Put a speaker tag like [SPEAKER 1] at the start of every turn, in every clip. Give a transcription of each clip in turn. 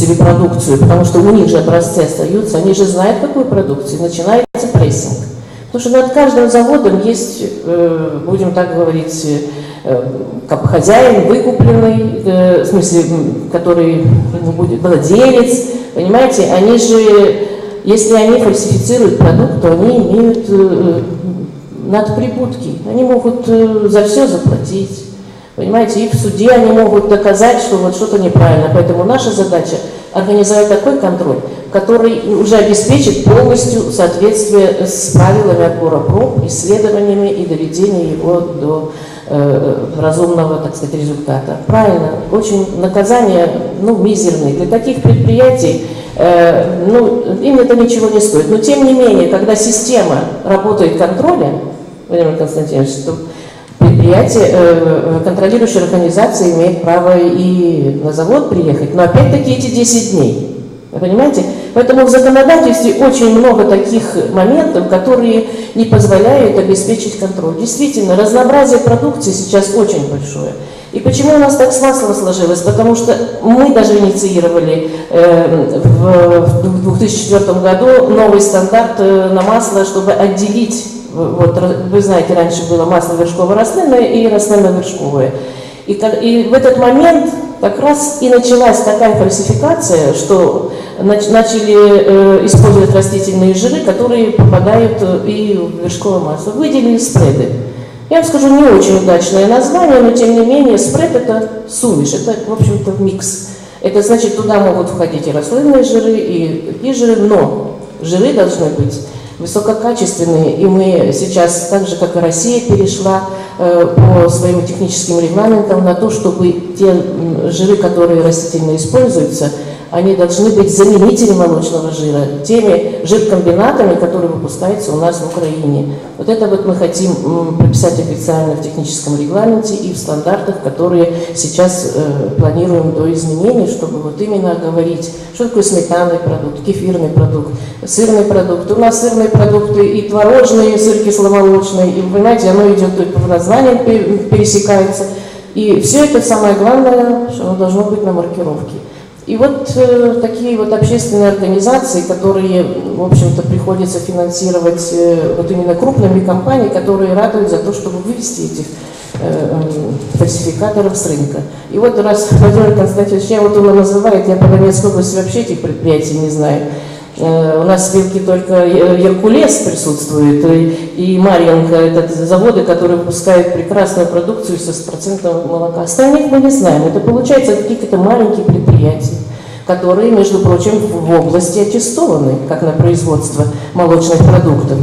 [SPEAKER 1] себе продукцию, потому что у них же образцы остаются, они же знают, какую продукцию, начинается прессинг. Потому что над каждым заводом есть, э, будем так говорить, э, как хозяин выкупленный, э, в смысле, который ну, будет владелец, понимаете, они же, если они фальсифицируют продукт, то они имеют надприбутки, они могут за все заплатить. Понимаете, и в суде они могут доказать, что вот что-то неправильно. Поэтому наша задача организовать такой контроль, который уже обеспечит полностью соответствие с правилами отбора проб, исследованиями и доведения его до э, разумного, так сказать, результата. Правильно, очень наказание, ну, мизерные. Для таких предприятий, э, ну, им это ничего не стоит. Но тем не менее, когда система работает контроля, Владимир Константинович, то предприятие, э, контролирующая организация имеет право и на завод приехать, но опять-таки эти 10 дней. Понимаете? Поэтому в законодательстве очень много таких моментов, которые не позволяют обеспечить контроль. Действительно, разнообразие продукции сейчас очень большое. И почему у нас так с маслом сложилось? Потому что мы даже инициировали э, в, в 2004 году новый стандарт э, на масло, чтобы отделить вот, вы знаете, раньше было масло вершково-рослинное и рослинно-вершковое. И, и в этот момент как раз и началась такая фальсификация, что начали э, использовать растительные жиры, которые попадают э, и в вершковое масло. Выделили спреды. Я вам скажу, не очень удачное название, но тем не менее спред это сумеш, это, в общем-то, микс. Это значит, туда могут входить и рослинные жиры, и такие жиры, но жиры должны быть высококачественные, и мы сейчас, так же как и Россия, перешла э, по своим техническим регламентам на то, чтобы те жиры, которые растительно используются, они должны быть заменителем молочного жира, теми жиркомбинатами, которые выпускаются у нас в Украине. Вот это вот мы хотим прописать официально в техническом регламенте и в стандартах, которые сейчас э, планируем до изменений, чтобы вот именно говорить, что такое сметанный продукт, кефирный продукт, сырный продукт. У нас сырные продукты и творожные, и сыр кисломолочный, и, понимаете, оно идет только в названии, пересекается. И все это самое главное, что оно должно быть на маркировке. И вот э, такие вот общественные организации, которые, в общем-то, приходится финансировать э, вот именно крупными компаниями, которые радуют за то, чтобы вывести этих э, э, фальсификаторов с рынка. И вот раз Владимир Константинович, я вот его называет, я по Донецкой области вообще этих предприятий не знаю. Э, у нас в Вилке только Геркулес присутствует, и Марьинка, это заводы, которые выпускают прекрасную продукцию со стопроцентного молока. Остальных мы не знаем. Это получается какие-то маленькие предприятия, которые, между прочим, в области аттестованы, как на производство молочных продуктов.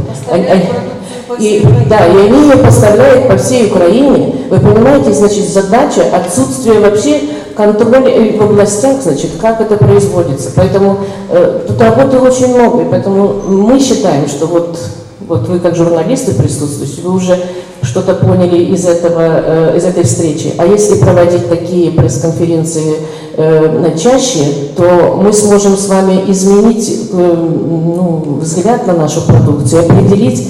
[SPEAKER 1] И, да, и они ее поставляют по всей Украине. Вы понимаете, значит, задача отсутствия вообще контроль в областях, значит, как это производится. Поэтому э, тут работы очень много, и поэтому мы считаем, что вот, вот вы как журналисты присутствуете, вы уже что-то поняли из, этого, э, из этой встречи. А если проводить такие пресс-конференции э, чаще, то мы сможем с вами изменить э, ну, взгляд на нашу продукцию, определить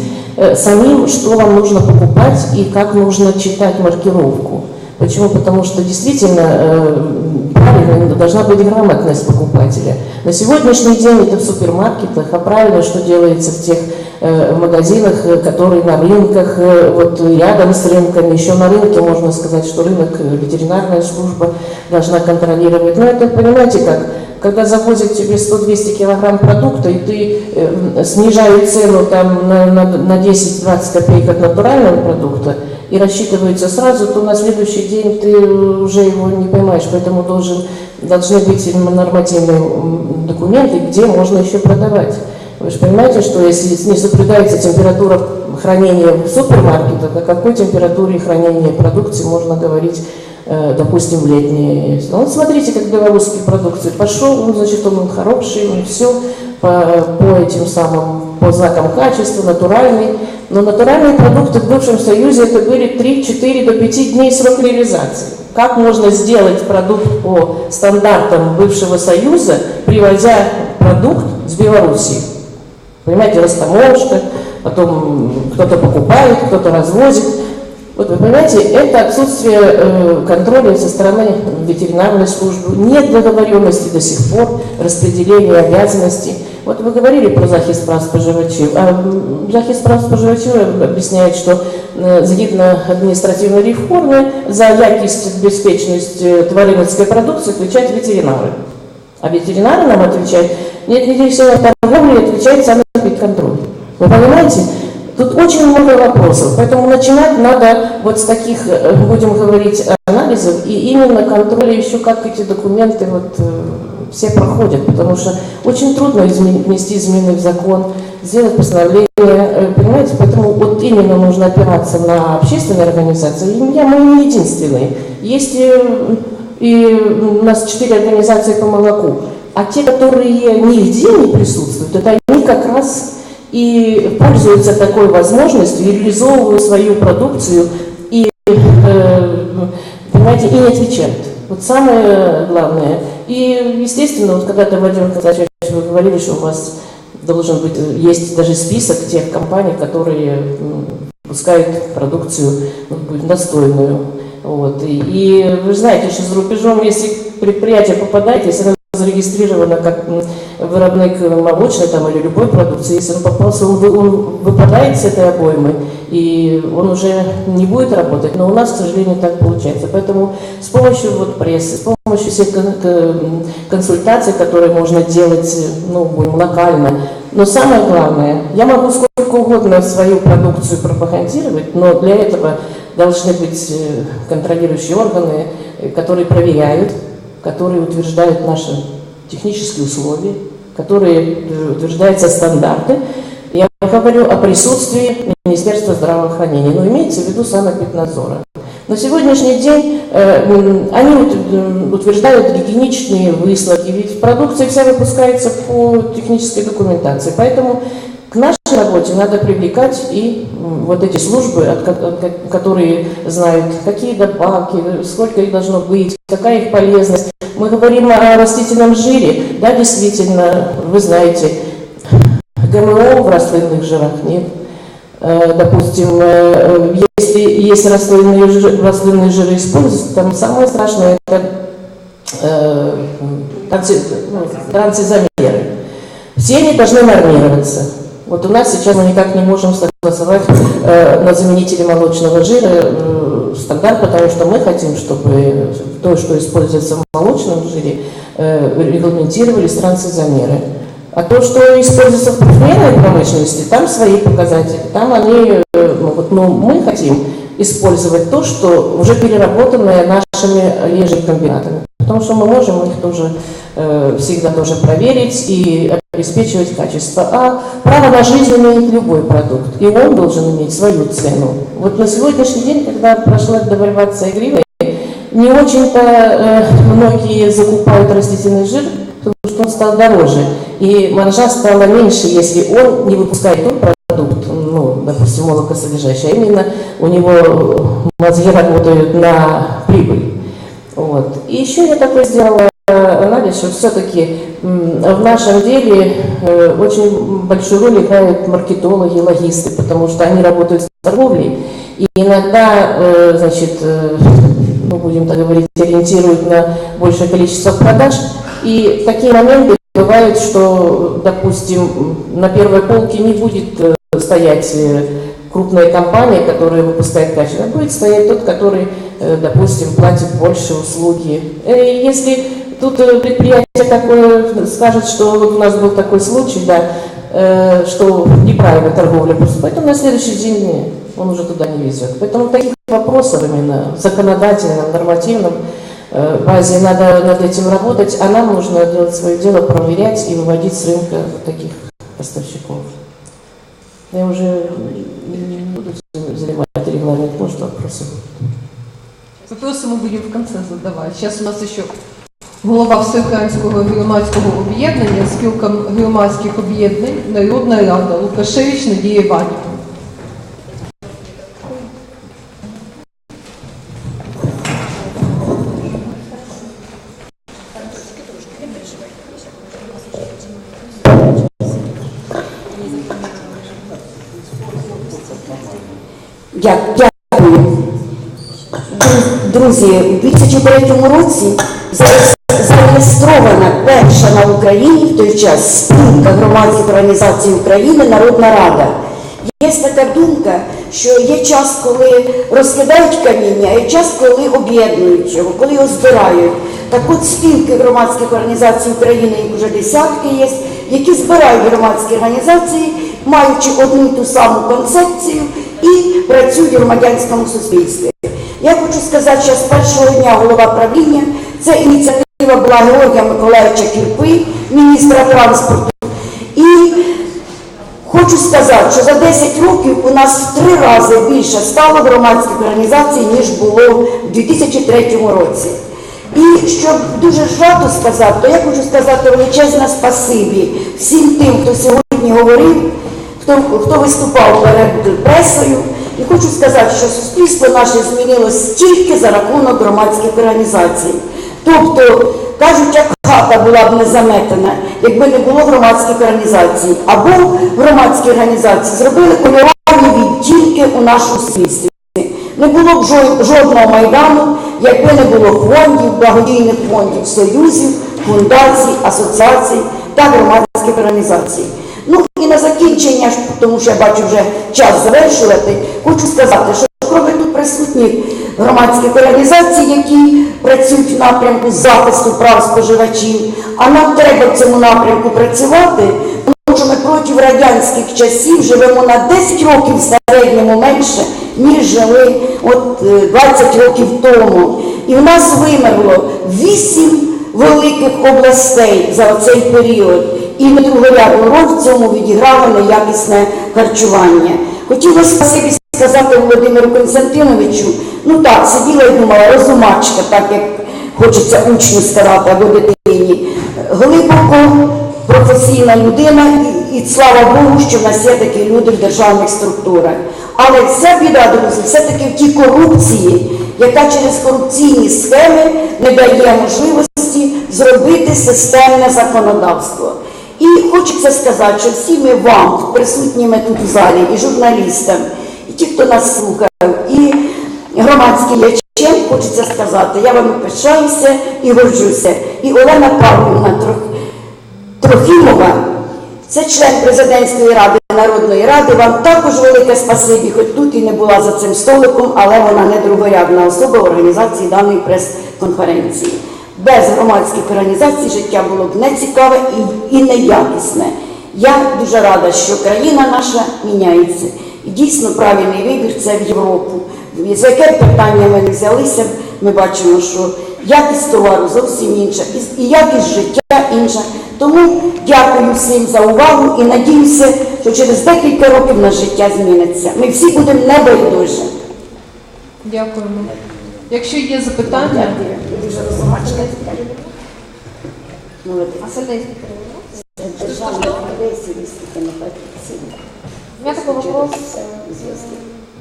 [SPEAKER 1] самим, что вам нужно покупать и как нужно читать маркировку. Почему? Потому что действительно э, правильно должна быть грамотность покупателя. На сегодняшний день это в супермаркетах, а правильно, что делается в тех э, магазинах, э, которые на рынках, э, вот рядом с рынками, еще на рынке можно сказать, что рынок э, ветеринарная служба должна контролировать. Но это, понимаете, как когда завозят тебе 100-200 килограмм продукта, и ты э, снижают цену там на, на, на 10-20 копеек от натурального продукта, и рассчитывается сразу, то на следующий день ты уже его не поймаешь, поэтому должен, должны быть нормативные документы, где можно еще продавать. Вы же понимаете, что если не соблюдается температура хранения в супермаркетах, о какой температуре хранения продукции можно говорить, допустим, в летние. Ну, вот смотрите, как белорусские продукции. Пошел, ну, значит, он хороший, он все по, по этим самым, по знакам качества, натуральный. Но натуральные продукты в бывшем Союзе это были 3-4 до 5 дней срок реализации. Как можно сделать продукт по стандартам бывшего Союза, привозя продукт с Белоруссии? Понимаете, растаможка, потом кто-то покупает, кто-то развозит. Вот вы понимаете, это отсутствие э, контроля со стороны ветеринарной службы, нет договоренности до сих пор, распределения обязанностей. Вот ви говорили про захист прав споживачів. А м, захист прав споживачів об'ясняє, що е, згідно адміністративної реформи за якість безпечність е, тваринницької продукції відповідають ветеринари. А ветеринары нам отвечают, нет, нет, все торговли отвечает сам контроль. Вы понимаете? Тут очень много вопросов, поэтому начинать надо вот с таких, э, будем говорить, анализов и именно контроля еще, как эти документы вот э, все проходят, потому что очень трудно изме- внести измены в закон, сделать постановление, э, понимаете, поэтому вот именно нужно опираться на общественные организации. И я, мы не единственные. Есть э, и у нас четыре организации по молоку, а те, которые нигде не присутствуют, это они как раз и пользуются такой возможностью, и реализовывают свою продукцию и, э, понимаете, и не отвечают. Вот самое главное. И, естественно, вот когда-то, Владимир Казачевич, вы говорили, что у вас должен быть, есть даже список тех компаний, которые м, пускают продукцию ну, будет достойную. Вот. И, и вы знаете, что за рубежом, если предприятие попадает, если зарегистрировано как м, виробник молочной там, или любой продукции, если он попался, он, вы- он выпадает с этой обоймы, и он уже не будет работать. Но у нас, к сожалению, так получается. Поэтому с помощью вот прессы, с помощью всех кон- кон- консультаций, которые можно делать, ну, будем локально, но самое главное, я могу сколько угодно свою продукцию пропагандировать, но для этого должны быть э, контролирующие органы, э, которые проверяют, которые утверждают наши технические условия, которые э, утверждаются стандарты. Я говорю о присутствии Министерства здравоохранения, но имеется в виду санэпиднадзора. На сегодняшний день э, они м, утверждают гигиеничные выставки, ведь продукция вся выпускается по технической документации. Поэтому к нашей работе надо привлекать и вот эти службы, от ко- от ко- которые знают, какие добавки, сколько их должно быть, какая их полезность. Мы говорим о растительном жире. Да, действительно, вы знаете, ГМО в растительных жирах нет. Э, Допустим, э, если есть растительные жиры, растительные жиры используются, там самое страшное это э, танци- ну, трансизомеры. Все они должны нормироваться. Вот у нас сейчас мы никак не можем согласовать э, на заменители молочного жира э, стандарт, потому что мы хотим, чтобы то, что используется в молочном жире, э, регламентировались трансизомеры. А то, что используется в парфюмерной промышленности, там свои показатели, там они э, могут, но мы хотим использовать то, что уже переработанное нашими лежекомбинатами. Потому что мы можем их тоже э, всегда тоже проверить и обеспечивать качество. А право на жизнь имеет любой продукт, и он должен иметь свою цену. Вот на сегодняшний день, когда прошла девальвация гривны, не очень-то э, многие закупают растительный жир, потому что он стал дороже. И маржа стала меньше, если он не выпускает тот продукт, ну, допустим, молокосодержащий, а именно у него мозги работают на прибыль. Вот. И еще я такой сделала анализ, что все-таки в нашем деле э, очень большую роль играют маркетологи, логисты, потому что они работают с торговлей. И иногда, э, значит, э, ну, будем так говорить, ориентируют на большее количество продаж. И такие моменты бывают, что, допустим, на первой полке не будет стоять крупная компания, которая выпускает качество, а будет стоять тот, который, допустим, платит больше услуги. Э, Если тут э, предприятие такое скажет, что вот у нас был такой случай, да, э, что неправильно торговля поступает, то на следующий день он уже туда не везет. Поэтому таких вопросов именно в законодательном, нормативном э, базе надо над этим работать, а нам нужно делать свое дело, проверять и выводить с рынка таких поставщиков. Я уже не буду занимать регламент, может вопросы.
[SPEAKER 2] Вопросы мы будем в конце задавать. Сейчас у нас еще голова Всеукраїнського громадського об'єднання, спілка громадських об'єднань, Народна Рада, Лукашевич Надія Іванівна.
[SPEAKER 3] Дякую. Друзі, у 2003 році зареєстрована перша на Україні в той час спілка громадських організацій України Народна Рада. Є така думка, що є час, коли розкидають каміння, а є час, коли об'єднують його, коли його збирають. Так от спілки громадських організацій України, їх вже десятки є, які збирають громадські організації, маючи одну ту саму концепцію і працюють в громадянському суспільстві. Я хочу сказати, що з першого дня голова правління це ініціатива була Георгія Миколаївича Кірпи, міністра транспорту. І хочу сказати, що за 10 років у нас в три рази більше стало громадських організацій, ніж було в 2003 році. І щоб дуже жато сказати, то я хочу сказати величезне спасибі всім тим, хто сьогодні говорив, хто, хто виступав перед пресою. І хочу сказати, що суспільство наше змінилось тільки за рахунок громадських організацій. Тобто, кажуть, як хата була б не заметена, якби не було громадських організацій. Або громадські організації зробили кольорові відтінки у нашому суспільстві. Не було б жодного майдану, якби не було фондів, благодійних фондів, союзів, фундацій, асоціацій та громадських організацій. Ну і на закінчення, тому що я бачу вже час завершувати, хочу сказати, що кроме тут присутніх громадських організацій, які працюють в напрямку захисту прав споживачів, а нам треба в цьому напрямку працювати, тому що ми проти радянських часів живемо на 10 років в середньому менше, ніж жили от е, 20 років тому. І в нас вимерло 8 великих областей за цей період. І другорядну роль в цьому відіграло неякісне харчування. Хотіла спасибі сказати Володимиру Константиновичу, ну так, сиділа і думала, розумачка, так як хочеться учню сказати або дитині. Глибоко професійна людина, і, слава Богу, що в нас є такі люди в державних структурах. Але вся біда, друзі, все-таки в тій корупції, яка через корупційні схеми не дає можливості зробити системне законодавство. І хочеться сказати, що всі ми вам, присутніми тут в залі, і журналістам, і ті, хто нас слухав, і громадські ячем, хочеться сказати, я вами пишаюся і горжуся. І Олена Павлівна Трох- Трохімова, це член президентської ради Народної ради. Вам також велике спасибі, хоч тут і не була за цим столиком, але вона не другорядна особа в організації даної прес-конференції. Без громадських організацій життя було б нецікаве і, і неякісне. Я дуже рада, що країна наша міняється. І дійсно правильний вибір це в Європу. За яке питання ми не взялися, ми бачимо, що якість товару зовсім інша, і- якість життя інша. Тому дякую всім за увагу і надіюся, що через декілька років наше життя зміниться. Ми всі будемо небайдужі.
[SPEAKER 2] Дякуємо. Якщо є запитання,
[SPEAKER 3] Дякую. Ви дуже розумачка. Молодець.
[SPEAKER 4] А сальдейский перевод?
[SPEAKER 3] Державна агресія, виступи на патриці.
[SPEAKER 4] У меня такой вопрос э,
[SPEAKER 3] Зв'язки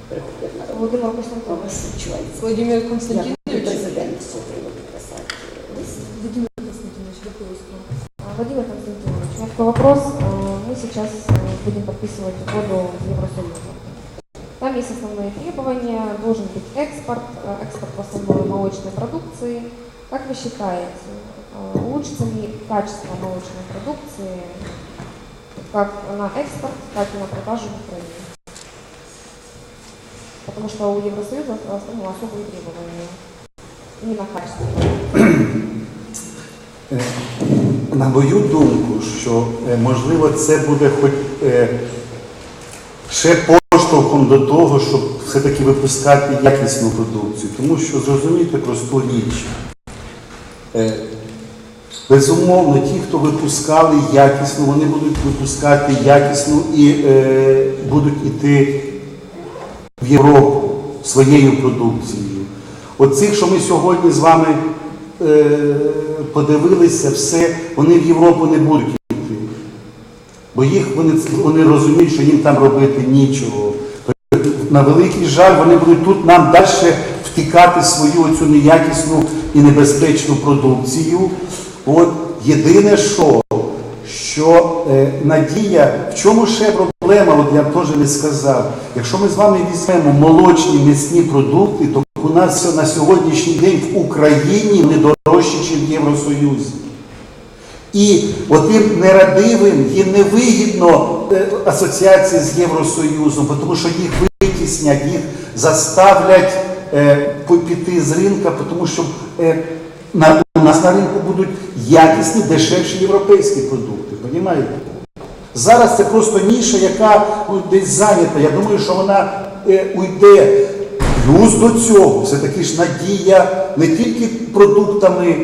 [SPEAKER 3] приходять на роботу.
[SPEAKER 4] Владимиру Константиновичу.
[SPEAKER 3] Вас відчувається.
[SPEAKER 2] Владимир
[SPEAKER 3] Я буду
[SPEAKER 2] Константинович.
[SPEAKER 3] президент з цього приводу писати лист.
[SPEAKER 4] Владимир Константинович, А, Владимир Константинович, у меня такой вопрос. Э, Мы сейчас э, будем подписывать угоду с Евросоюзом. Там есть основные требования, должен быть экспорт, э, экспорт в основном молочной продукции. Как вы считаете, э, улучшится ли качество молочной продукции как на экспорт, так и на продажу в Украине? Потому что у Евросоюза в основном особые требования именно качество.
[SPEAKER 5] Е, На мою думку, що е, можливо це буде хоч е, ще поштовхом до того, щоб все-таки випускати якісну продукцію. Тому що зрозумійте просту річ. Е, Безумовно, ті, хто випускали якісно, вони будуть випускати якісно і е, будуть іти в Європу своєю продукцією. Оцих, що ми сьогодні з вами е, подивилися, все, вони в Європу не будуть йти. Бо їх вони, вони розуміють, що їм там робити нічого. На великий жаль, вони будуть тут нам далі втікати свою цю неякісну і небезпечну продукцію. От єдине, що, що е, надія, в чому ще проблема, от я теж не сказав. Якщо ми з вами візьмемо молочні м'ясні продукти, то у нас на сьогоднішній день в Україні не дорожче, ніж в Євросоюзі. І отим нерадивим їм не вигідно е, асоціація з Євросоюзом, тому що їх витіснять, їх заставлять е, піти з ринка, тому що е, у нас на ринку будуть якісні, дешевші європейські продукти. Понімаєте? Зараз це просто ніша, яка ну, десь зайнята. Я думаю, що вона е, уйде. Плюс до цього все-таки ж надія не тільки продуктами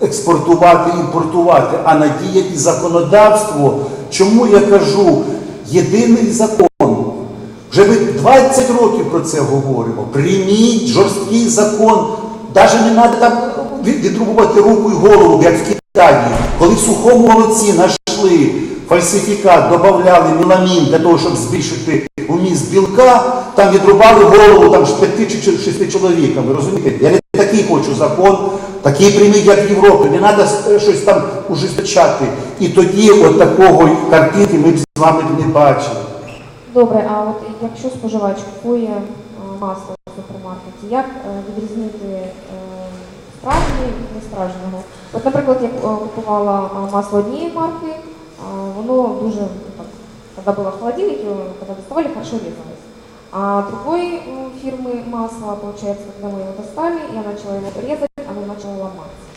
[SPEAKER 5] експортувати, імпортувати, а надія і законодавство. Чому я кажу єдиний закон? Вже ми 20 років про це говоримо. Прийміть жорсткий закон. Навіть не треба там відрубувати руку і голову, як в Китаї. Коли в сухому молоці знайшли фальсифікат, додавали меламін для того, щоб збільшити вміст білка, там відрубали голову там, з п'яти чи шести чоловікам. Ви розумієте? Такий хочу закон, такий прийміть, як в Європі. Не треба щось там ужесточати. І тоді от такого картинки ми б з вами не бачили.
[SPEAKER 4] Добре, а от якщо споживач купує е, масло в супермаркеті, як е, відрізнити е, справжнє від несправжнього? От, наприклад, я купувала масло однієї марки, воно дуже, ну, так, когда было в холодильнике, э, когда доставали, хорошо резалось. А другой фирмы масло, получается, когда мы его достали, я начала его резать, оно начало ломаться.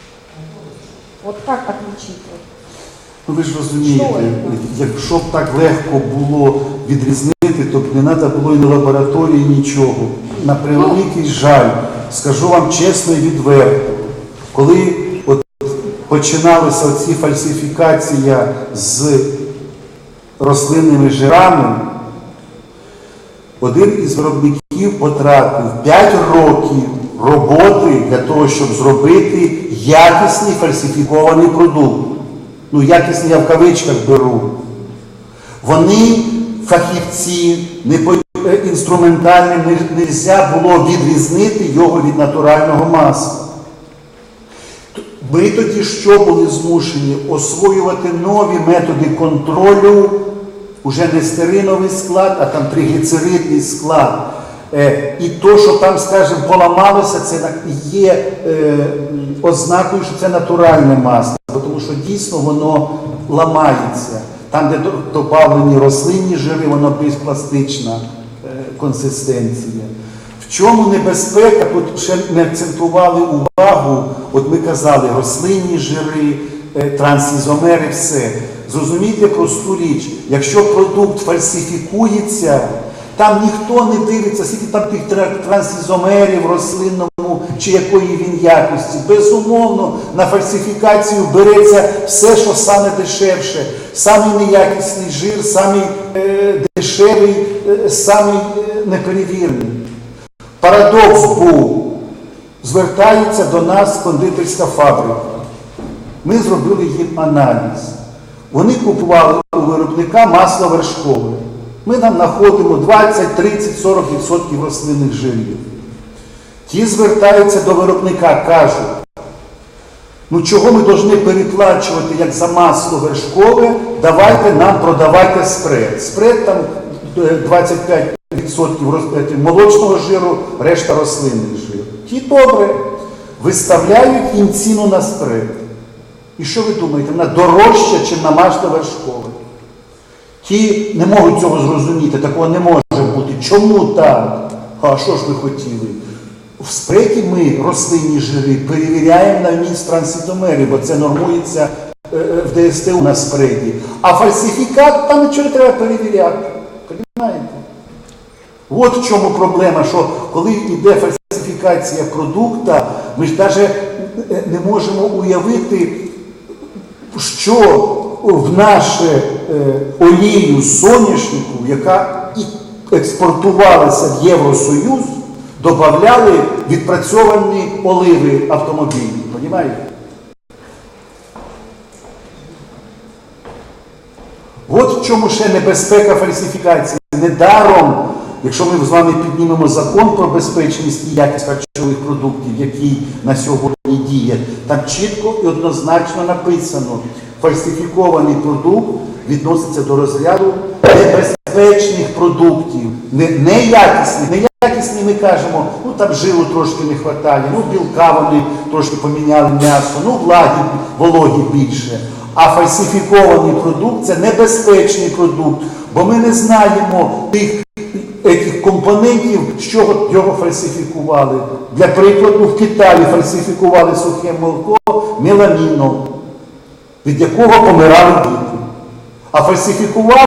[SPEAKER 4] Вот как отличить?
[SPEAKER 5] Ну ви ж розумієте, якщо б так легко було відрізнити, то б не треба було і на лабораторії нічого. На превеликий жаль, скажу вам чесно і відверто, коли от починалася оці фальсифікація з рослинними жирами, один із виробників потратив 5 років роботи для того, щоб зробити якісний фальсифікований продукт. Ну, якісний я в кавичках беру. Вони, фахівці, не е, інструментальним не можна було відрізнити його від натурального масла. Ми тоді що були змушені освоювати нові методи контролю, уже не стериновий склад, а там тригліцеридний склад. Е, і то, що там, скажімо, поламалося, це є е, ознакою, що це натуральне масло, тому що дійсно воно ламається. Там, де добавлені рослинні жири, воно більш пластична е, консистенція. В чому небезпека? Тут ще не акцентували увагу, от ми казали, рослинні жири, е, трансізомери, все. Зрозумійте просту річ, якщо продукт фальсифікується, там ніхто не дивиться, скільки там тих тра- трансізомерів рослинному чи якої він якості. Безумовно, на фальсифікацію береться все, що саме дешевше, самий неякісний жир, самий е, дешевий, е, самий е, неперевірений. Парадокс був, звертається до нас кондитерська фабрика. Ми зробили їм аналіз. Вони купували у виробника масло вершкове. Ми там знаходимо 20, 30, 40% рослинних жирів. Ті звертаються до виробника, кажуть, ну чого ми повинні переплачувати як за масло вершкове, давайте нам продавайте спред. Спред там е, 25% е, молочного жиру, решта рослинних жирів. Ті добре, виставляють їм ціну на спред. І що ви думаєте, вона дорожча, ніж на масло вершкове? Ті не можуть цього зрозуміти, такого не може бути. Чому так? А що ж ви хотіли? В спреті ми рослинні жири перевіряємо на вміст трансітомерів, бо це нормується е, е, в ДСТУ на спреті. А фальсифікат там нічого не треба перевіряти. Понимаєте? От в чому проблема, що коли йде фальсифікація продукта, ми ж навіть не можемо уявити, що в нашу е, олію соняшнику, яка експортувалася в Євросоюз, додавали відпрацьовані оливи автомобільні. Понімаєте? От в чому ще небезпека фальсифікації. Недаром, якщо ми з вами піднімемо закон про безпечність і якість харчових продуктів, який на сьогодні діє, там чітко і однозначно написано, фальсифікований продукт відноситься до розряду небезпечних продуктів, не, неякісних, неякісних якісні ми кажемо, ну там жилу трошки не вистачає, ну білка вони трошки поміняли м'ясо, ну влаги, вологі більше. А фальсифікований продукт це небезпечний продукт, бо ми не знаємо тих яких компонентів, з чого його фальсифікували. Для прикладу, в Китаї фальсифікували сухе молоко меламіном, від якого помирали діти. А фальсифікували